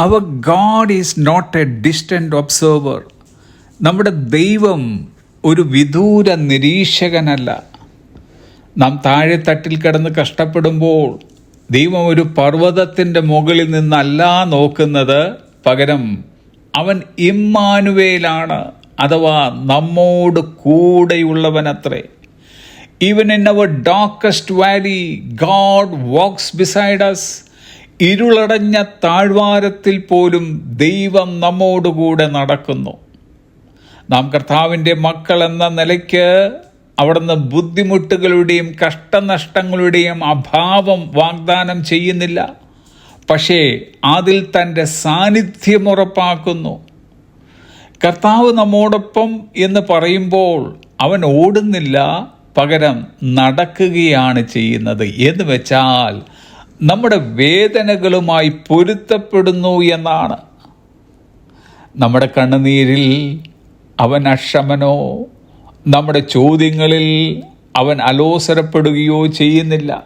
Our God is not a distant observer നമ്മുടെ ദൈവം ഒരു വിദൂര നിരീക്ഷകനല്ല. നാം താഴെ തട്ടിൽ കിടന്ന് കഷ്ടപ്പെടുമ്പോൾ ദൈവം ഒരു പർവതത്തിന്റെ മുകളിൽ നിന്നല്ല നോക്കുന്നത്. പകരം അവൻ ഇമ്മാനുവേലാണ് അഥവാ നമ്മോട് കൂടെയുള്ളവനത്രേ. Even in our darkest valley God walks beside us ഇരുളടഞ്ഞ താഴ്വാരത്തിൽ പോലും ദൈവം നമ്മോടുകൂടെ നടക്കുന്നു. നാം കർത്താവിന്റെ മക്കൾ എന്ന നിലയ്ക്ക് അവിടുന്ന് ബുദ്ധിമുട്ടുകളുടെയും കഷ്ടനഷ്ടങ്ങളുടെയും അഭാവം വാഗ്ദാനം ചെയ്യുന്നില്ല. പക്ഷേ അതിൽ തന്റെ സാന്നിധ്യം ഉറപ്പാക്കുന്നു. കർത്താവ് നമ്മോടൊപ്പം എന്ന് പറയുമ്പോൾ അവൻ ഓടുന്നില്ല പകരം നടക്കുകയാണ് ചെയ്യുന്നത്. എന്ന് വെച്ചാൽ നമ്മുടെ വേദനകളുമായി പൊരുത്തപ്പെടുന്നു എന്നാണ്. നമ്മുടെ കണ്ണുനീരിൽ അവൻ അക്ഷമനോ നമ്മുടെ ചോദ്യങ്ങളിൽ അവൻ അലോസരപ്പെടുകയോ ചെയ്യുന്നില്ല.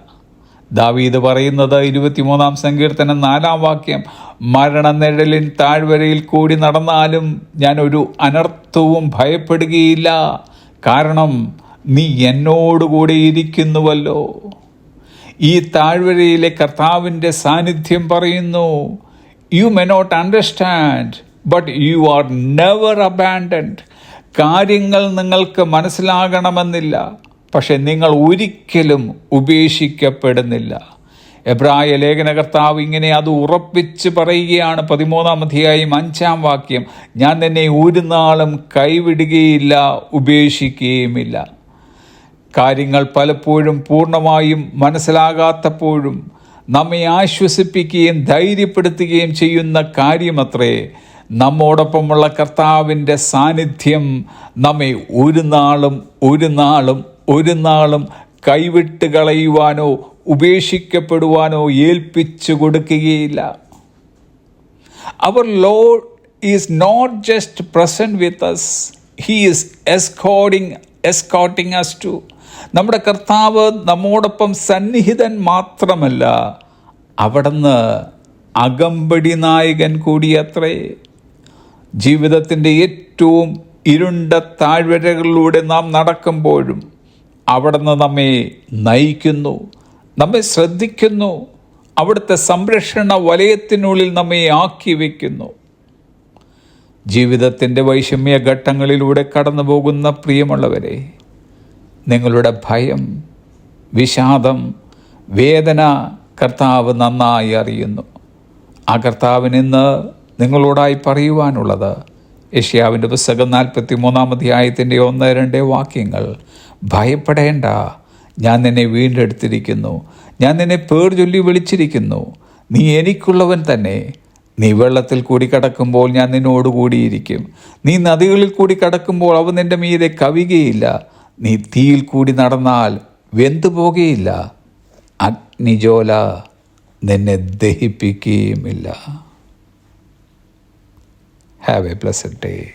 ദാവീദ് പറയുന്നത് ഇരുപത്തിമൂന്നാം സങ്കീർത്തനം നാലാം വാക്യം മരണനിഴലിൻ താഴ്വരയിൽ കൂടി നടന്നാലും ഞാൻ ഒരു അനർത്ഥവും ഭയപ്പെടുകയില്ല. കാരണം നീ എന്നോടുകൂടെ ഇരിക്കുന്നുവല്ലോ. ഈ താഴ്വരയിലെ കർത്താവിന്റെ സാന്നിധ്യം പറയുന്നു you may not understand but you are never abandoned കാര്യങ്ങൾ നിങ്ങൾക്ക് മനസ്സിലാകണമെന്നില്ല പക്ഷെ നിങ്ങൾ ഒരിക്കലും ഉപേക്ഷിക്കപ്പെടുന്നില്ല. എബ്രായ ലേഖനകർത്താവ് ഇങ്ങനെ അത് ഉറപ്പിച്ച് പറയുകയാണ് പതിമൂന്നാം അധ്യായം അഞ്ചാം വാക്യം. ഞാൻ നിന്നെ ഒരു നാളും കൈവിടുകയില്ല ഉപേക്ഷിക്കുകയുമില്ല. കാര്യങ്ങൾ പലപ്പോഴും പൂർണമായും മനസ്സിലാകാത്തപ്പോഴും നമ്മെ ആശ്വസിപ്പിക്കുകയും ധൈര്യപ്പെടുത്തുകയും ചെയ്യുന്ന കാര്യമത്രേ. നമ്മോടൊപ്പമുള്ള കർത്താവിന്റെ സാന്നിധ്യം നമ്മെ ഒരു നാളും ഒരു നാളും ഒരു നാളും കൈവിട്ട് കളയുവാനോ ഉപേക്ഷിക്കപ്പെടുവാനോ ഏൽപ്പിച്ചു കൊടുക്കുകയില്ല. Our Lord is not just present with us he is escorting escorting us to നമ്മുടെ കർത്താവ് നമ്മോടൊപ്പം സന്നിഹിതൻ മാത്രമല്ല അവിടുന്ന് അകമ്പടി നായകൻ കൂടിയത്രേ. ജീവിതത്തിന്റെ ഏറ്റവും ഇരുണ്ട താഴ്വരകളിലൂടെ നാം നടക്കുമ്പോഴും അവിടുന്ന് നമ്മെ നയിക്കുന്നു നമ്മെ ശ്രദ്ധിക്കുന്നു അവിടുത്തെ സംരക്ഷണ വലയത്തിനുള്ളിൽ നമ്മെ ആക്കി വയ്ക്കുന്നു ജീവിതത്തിന്റെ വൈഷമ്യ ഘട്ടങ്ങളിലൂടെ കടന്നു പോകുന്ന പ്രിയമുള്ളവരെ നിങ്ങളുടെ ഭയം വിഷാദം വേദന കർത്താവ് നന്നായി അറിയുന്നു. ആ കർത്താവിന് ഇന്ന് നിങ്ങളോടായി പറയുവാനുള്ളത് യഷ്യാവിന്റെ പുസ്തകം നാൽപ്പത്തി മൂന്നാം അധ്യായത്തിന്റെ ഒന്ന് രണ്ട് വാക്യങ്ങൾ. ഭയപ്പെടേണ്ട ഞാൻ നിന്നെ വീണ്ടെടുത്തിരിക്കുന്നു. ഞാൻ നിന്നെ പേർ ചൊല്ലി വിളിച്ചിരിക്കുന്നു. നീ എനിക്കുള്ളവൻ തന്നെ. നീ വെള്ളത്തിൽ കൂടി കടക്കുമ്പോൾ ഞാൻ നിന്നോട് കൂടിയിരിക്കും. നീ നദികളിൽ കൂടി കടക്കുമ്പോൾ അവ നിന്റെ മീതെ കവികയില്ല നീ തീയിൽ കൂടി നടന്നാൽ വെന്തു പോകുകയില്ല. അഗ്നിജോല നിന്നെ ദഹിപ്പിക്കുകയുമില്ല. Have a pleasant day